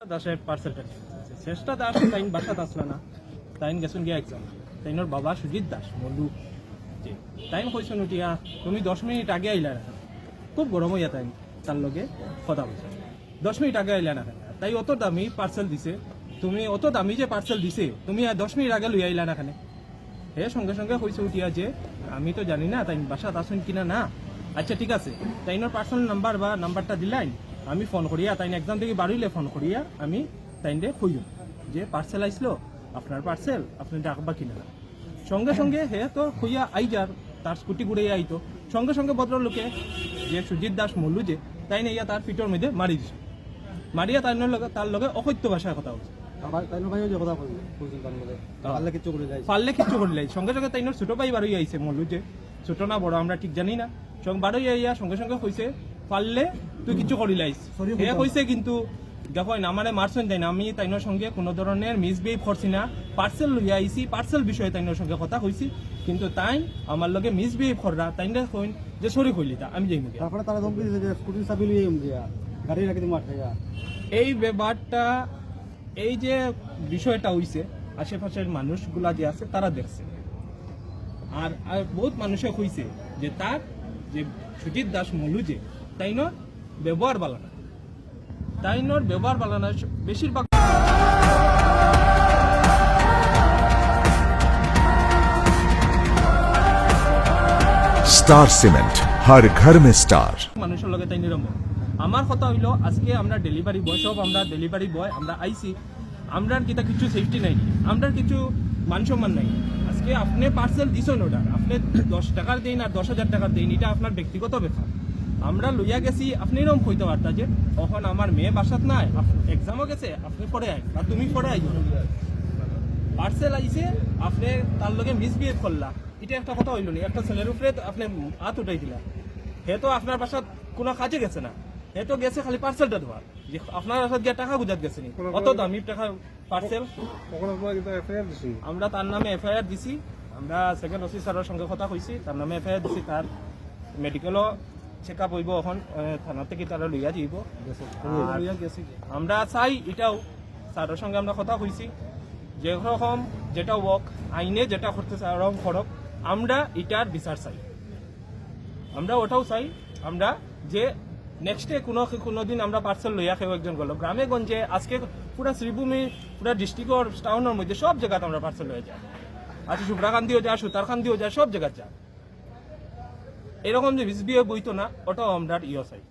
দাসে পার্সেলটা চেষ্টা দাস তাইন না। তাইন গেছুন গিয়া তাইনোর বাবা দাস তাইন কইছেন উঠিয়া তুমি দশ মিনিট আগে আইলা না। খুব গরম হইয়া তাইন। তার লগে কথা বলছে। দশ মিনিট আগে আইলা না তাই অত দামি পার্সেল দিছে। তুমি অত দামি যে পার্সেল দিছে, তুমি দশ মিনিট আগে লই আইলা না হে, সঙ্গে সঙ্গে উঠিয়া যে, আমি তো জানি না তাই বাসাত আসুন কিনা না। আচ্ছা ঠিক আছে। তাইনোর পার্সোনাল নাম্বার বা নাম্বারটা দিলাই আমি ফোন করিয়া তাই এক্সাম থেকে বাড়িলে ফোন করিয়া আমি তাইনরে কইম যে পার্সেল আইসলো আপনার পার্সেল আপনি ডাকবা কিনা সঙ্গে সঙ্গে হে তো খুইয়া আই যার তার স্কুটি ঘুরে আইতো সঙ্গে সঙ্গে ভদ্রলোকে যে সুজিত দাস মল্লু যে তাই ইয়া তার পিঠর মধ্যে মারি দিছে। মারিয়া তার লগে তার লগে অসত্য ভাষায় কথা বলছে। আমার তাই ভাইও যে কথা কইল বুঝুন তার মধ্যে আল্লাহ কিছু করে যায় পারলে কিচ্ছু করিলে সঙ্গে সঙ্গে তাই ছোট ভাই বারোই আইছে মল্লু যে। ছোট না বড় আমরা ঠিক জানি না। সঙ্গে আইয়া সঙ্গে সঙ্গে কইছে পারলে তুই কিছু করিলাইস। হে। কইছে কিন্তু দেখো আমারে মারছেন তাই না আমি তাইনোর সঙ্গে কোনো ধরনের মিসবিহেভ করছি না। পার্সেল লইয়া আইছি পার্সেল বিষয়ে তাইনোর সঙ্গে কথা কইছি কিন্তু তাই আমার লগে মিসবিহেভ কররা তাইনে কইন? যে সরি কইলি তা আমি যাই মুখে তারপরে তারা ধমকি যে স্কুটির চাবি এম দিয়া গাড়ি রাখি তুমি আটকাইয়া এই ব্যাপারটা এই যে বিষয়টা হইছে আশেপাশের মানুষগুলা যে আছে তারা দেখছে। আর আর বহুত মানুষে কইছে যে তার যে সুজিত দাস মলু যে তাই ন ব্যবহার বালা না তাই ন ব্যবহার বালা না বেশিরভাগ স্টার সিমেন্ট হার ঘর মে স্টার মানুষের লগে তাই নিরম আমার কথা হইল আজকে আমরা ডেলিভারি বয় সব আমরা ডেলিভারি বয় আমরা আইছি। আমরার কিতা কিছু সেফটি নাই। আমরা কিছু মান সম্মান নাই। আজকে আপনি পার্সেল দিছেন ওটা আপনি দশ টাকার দিন আর দশ হাজার টাকার দিন এটা আপনার ব্যক্তিগত ব্যাপার। আমরা লইয়া গেছি, আপনি এরকম কইতে পারতা যে তখন আমার মেয়ে বাসাত নাই এক্সামও গেছে, আপনি পড়ে আই বা তুমি পড়ে আই পার্সেল আইছে, আপনি তার লগে মিসবিহেভ করলা। এটা একটা কথা হইল নি, একটা ছেলের উপরে আপনি হাত উঠাই দিলা। হে তো আপনার বাসাত কোনো কাজে গেছে না। তো গেছে খালি পার্সেলটা যে আপনার বাসাত গিয়ে টাকা বুঝাত গেছে নি। অত দামি টাকা পার্সেল আমরা তার নামে এফআইআর দিছি। আমরা সেকেন্ড অফিসারের সঙ্গে কথা কইছি। তার নামে এফআইআর দিছি তার মেডিকেলও চেক আপ হইব এখন থানা থেকে তারা লইয়া যাইব। আমরা চাই এটাও। স্যারের সঙ্গে আমরা কথা কইছি। যেরকম যেটা ওয়ার্ক আইনে যেটা করতেছে ওরকম করক। আমরা এটার বিচার চাই। আমরা ওটাও চাই। আমরা যে নেক্সট ডে কোনো কোনো দিন আমরা পার্সেল লইয়া খেয়ে একজন গেল। গ্রামে গঞ্জে আজকে পুরা শ্রীভূমি, পুরা ডিস্ট্রিক্টর টাউনের মধ্যে সব জায়গাতে আমরা পার্সেল লয়ে যাই। আচ্ছা সুব্রাকান্দিও যা সুতারকান্তিও যা সব জায়গায় যা এরকম যে বিসবিএ বইতো না, ওটাও আমরা ইয়ে চাই।